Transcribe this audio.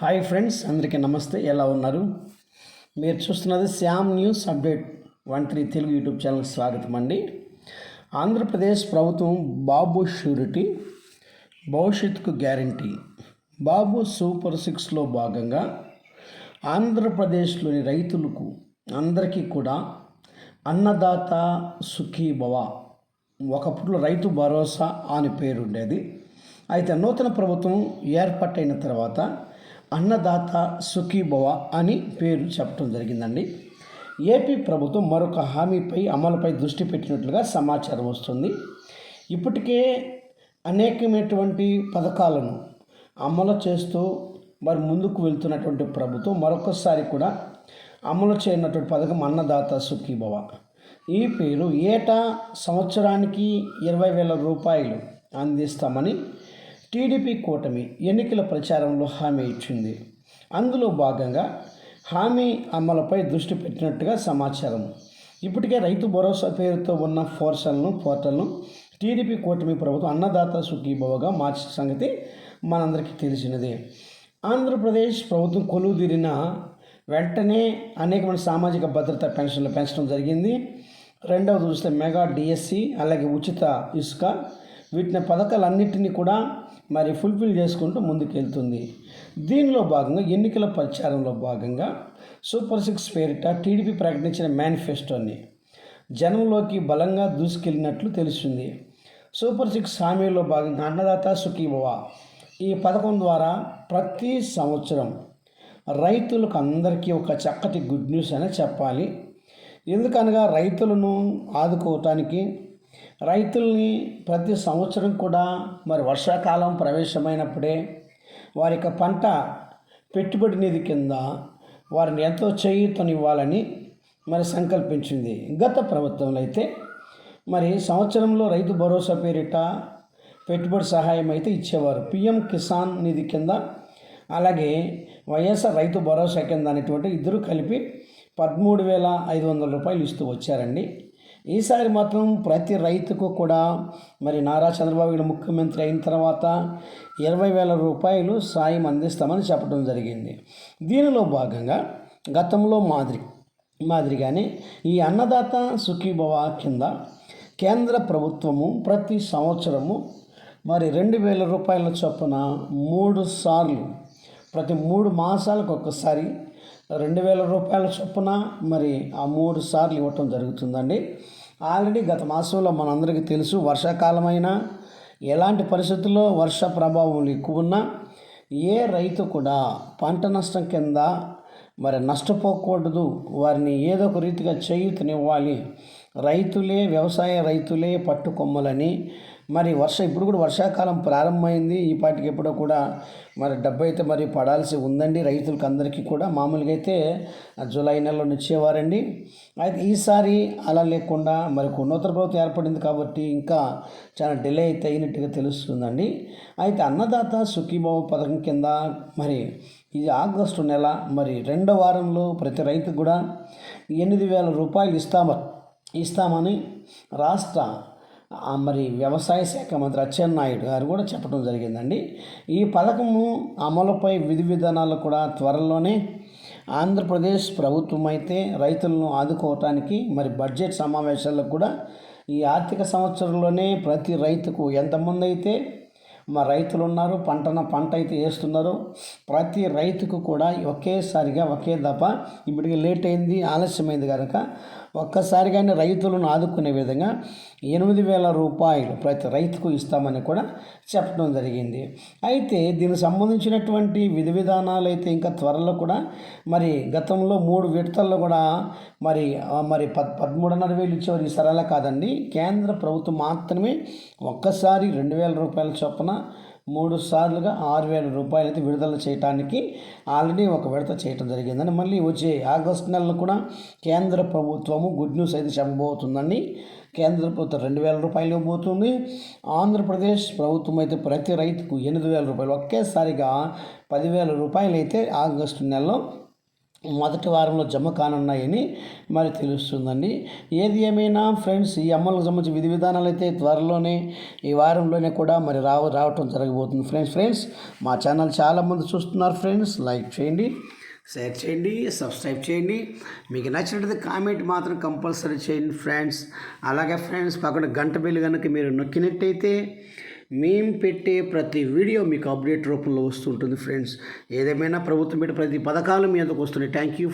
Hi friends అందరికీ నమస్తే. ఎలా ఉన్నారు? మీరు చూస్తున్నది Shyam news update one three Telugu YouTube ఛానల్కి స్వాగతం అండి. ఆంధ్రప్రదేశ్ ప్రభుత్వం బాబు షూరిటీ భవిష్యత్తుకు గ్యారంటీ. బాబు సూపర్ సిక్స్లో భాగంగా ఆంధ్రప్రదేశ్లోని రైతులకు అందరికీ కూడా అన్నదాత సుఖీభవ ఒకప్పుడు రైతు భరోసా అని పేరు ఉండేది అయితే నూతన ప్రభుత్వం ఏర్పాటైన తర్వాత అన్నదాత సుఖీభవ అని పేరు చెప్పడం జరిగిందండి. ఏపీ ప్రభుత్వం మరొక హామీపై అమలుపై దృష్టి పెట్టినట్లుగా సమాచారం వస్తుంది. ఇప్పటికే అనేకమైనటువంటి పథకాలను అమలు చేస్తూ మరి ముందుకు వెళ్తున్నటువంటి ప్రభుత్వం మరొకసారి కూడా అమలు చేయనటువంటి పథకం అన్నదాత సుఖీభవ. ఈ పేరు ఏటా సంవత్సరానికి ఇరవై వేల రూపాయలు అందిస్తామని టీడీపీ కూటమి ఎన్నికల ప్రచారంలో హామీ ఇచ్చింది. అందులో భాగంగా హామీ అమలుపై దృష్టి పెట్టినట్టుగా సమాచారం. ఇప్పటికే రైతు భరోసా పేరుతో ఉన్న ఫోర్సల్ను పోర్టల్ను టీడీపీ కూటమి ప్రభుత్వం అన్నదాత సుఖీభవగా మార్చిన సంగతి మనందరికీ తెలిసినదే. ఆంధ్రప్రదేశ్ ప్రభుత్వం కొలువు తీరిన వెంటనే అనేకమైన సామాజిక భద్రత పెన్షన్లు పెంచడం జరిగింది. రెండవది చూస్తే మెగా డిఎస్సి అలాగే ఉచిత ఇసుక వీటిని పథకాలన్నింటినీ కూడా మరి ఫుల్ఫిల్ చేసుకుంటూ ముందుకెళ్తుంది. దీనిలో భాగంగా ఎన్నికల ప్రచారంలో భాగంగా సూపర్ సిక్స్ పేరిట టీడీపీ ప్రకటించిన మేనిఫెస్టోని జనంలోకి బలంగా దూసుకెళ్ళినట్లు తెలుస్తుంది సూపర్ సిక్స్ హామీలో భాగంగా అన్నదాత సుఖీభవ ఈ పథకం ద్వారా ప్రతి సంవత్సరం రైతులకు అందరికీ ఒక చక్కటి గుడ్ న్యూస్ అనే చెప్పాలి. ఎందుకనగా రైతులను ఆదుకోవటానికి రైతుల్ని ప్రతి సంవత్సరం కూడా మరి వర్షాకాలం ప్రవేశమైనప్పుడే వారి యొక్క పంట పెట్టుబడి నిధి కింద వారిని ఎంతో చేయూతనివ్వాలని మరి సంకల్పించింది. గత ప్రభుత్వంలో అయితే మరి సంవత్సరంలో రైతు భరోసా పేరిట పెట్టుబడి సహాయం అయితే ఇచ్చేవారు. పిఎం కిసాన్ నిధి కింద అలాగే వైఎస్ఆర్ రైతు భరోసా కింద అనేటువంటి ఇద్దరు కలిపి పదమూడు వేల ఐదు వందల రూపాయలు ఇస్తూ వచ్చారండి. ఈసారి మాత్రం ప్రతి రైతుకు కూడా మరి నారా చంద్రబాబు గారు ముఖ్యమంత్రి అయిన తర్వాత ఇరవై వేల రూపాయలు సాయం అందిస్తామని చెప్పడం జరిగింది. దీనిలో భాగంగా గతంలో మాదిరి మాదిరిగానే ఈ అన్నదాత సుఖీభవ కింద కేంద్ర ప్రభుత్వము ప్రతి సంవత్సరము మరి రెండు వేల రూపాయల చొప్పున మూడు సార్లు ప్రతి మూడు మాసాలకు ఒక్కసారి రెండు వేల రూపాయల చొప్పున మరి ఆ మూడు సార్లు ఇవ్వటం జరుగుతుందండి. ఆల్రెడీ గత మాసంలో మనందరికీ తెలుసు వర్షాకాలమైనా ఎలాంటి పరిస్థితుల్లో వర్ష ప్రభావం ఎక్కువ ఉన్నా ఏ రైతు కూడా పంట నష్టం కింద మరి నష్టపోకూడదు. వారిని ఏదో ఒక రీతిగా చేయూతనివ్వాలి. రైతులే వ్యవసాయ రైతులే పట్టుకొమ్మలని. మరి వర్ష ఇప్పుడు కూడా వర్షాకాలం ప్రారంభమైంది. ఈ పాటికి ఎప్పుడో కూడా మరి డబ్బు అయితే మరి పడాల్సి ఉందండి రైతులకు అందరికీ కూడా. మామూలుగా అయితే జూలై నెలలో ఇచ్చేవారండి అయితే ఈసారి అలా లేకుండా మరి ఉన్నోత్తర ప్రభుత్వం ఏర్పడింది కాబట్టి ఇంకా చాలా డిలే అయితే అయినట్టుగా తెలుస్తుందండి. అయితే అన్నదాత సుఖీభావ పథకం కింద మరి ఇది ఆగస్టు నెల మరి రెండో వారంలో ప్రతి రైతుకు కూడా ఎనిమిది వేల రూపాయలు ఇస్తామ ఇస్తామని రాష్ట్ర మరి వ్యవసాయ శాఖ మంత్రి అచ్చెన్నాయుడు గారు కూడా చెప్పడం జరిగిందండి. ఈ పథకము అమలుపై విధి విధానాలు కూడా త్వరలోనే ఆంధ్రప్రదేశ్ ప్రభుత్వం అయితే రైతులను ఆదుకోవటానికి మరి బడ్జెట్ సమావేశాల్లో కూడా ఈ ఆర్థిక సంవత్సరంలోనే ప్రతి రైతుకు ఎంతమంది అయితే మా రైతులు ఉన్నారు పంటన పంట అయితే వేస్తున్నారు. ప్రతి రైతుకు కూడా ఒకేసారిగా ఒకే దఫ ఇప్పటికి లేట్ అయింది ఆలస్యమైంది కనుక ఒక్కసారిగానే రైతులను ఆదుకునే విధంగా ఎనిమిది వేల రూపాయలు ప్రతి రైతుకు ఇస్తామని కూడా చెప్పడం జరిగింది. అయితే దీనికి సంబంధించినటువంటి విధి విధానాలు అయితే ఇంకా త్వరలో కూడా మరి గతంలో మూడు విడతల్లో కూడా మరి మరి పద్ పదమూడున్నర వేలు ఇచ్చేవారు ఈ సరళ కాదండి. కేంద్ర ప్రభుత్వం మాత్రమే ఒక్కసారి రెండు వేల రూపాయల చొప్పున మూడు సార్లుగా ఆరు వేల రూపాయలు అయితే విడుదల చేయడానికి ఆల్రెడీ ఒక విడత చేయడం జరిగిందని మళ్ళీ వచ్చే ఆగస్టు నెలలో కూడా కేంద్ర ప్రభుత్వము గుడ్ న్యూస్ అయితే చెప్పబోతుందండి. కేంద్ర ప్రభుత్వం రెండు వేల రూపాయలు ఇవ్వబోతుంది. ఆంధ్రప్రదేశ్ ప్రభుత్వం అయితే ప్రతి రైతుకు ఎనిమిది వేల రూపాయలు ఒకేసారిగా పదివేల రూపాయలు అయితే ఆగస్టు నెలలో మొదటి వారంలో జమ కానున్నాయని మరి తెలుస్తుందండి. ఏది ఏమైనా ఫ్రెండ్స్ ఈ అమ్మలకు సంబంధించి విధి విధానాలు అయితే త్వరలోనే ఈ వారంలోనే కూడా మరి రావ రావటం జరగబోతుంది ఫ్రెండ్స్. ఫ్రెండ్స్ మా ఛానల్ చాలామంది చూస్తున్నారు ఫ్రెండ్స్. లైక్ చేయండి షేర్ చేయండి సబ్స్క్రైబ్ చేయండి. మీకు నచ్చినట్లయితే కామెంట్ మాత్రం కంపల్సరీ చేయండి ఫ్రెండ్స్. అలాగే ఫ్రెండ్స్ పక్కన గంట బిల్లు కనుక మీరు నొక్కినట్టయితే మేము పెట్టే ప్రతి వీడియో మీకు అప్డేట్ రూపంలో వస్తుంటుంది ఫ్రెండ్స్ ఏదేమైనా ప్రభుత్వం పెట్టే ప్రతి పథకాలు మీ అందుకు వస్తున్నాయి. Thank you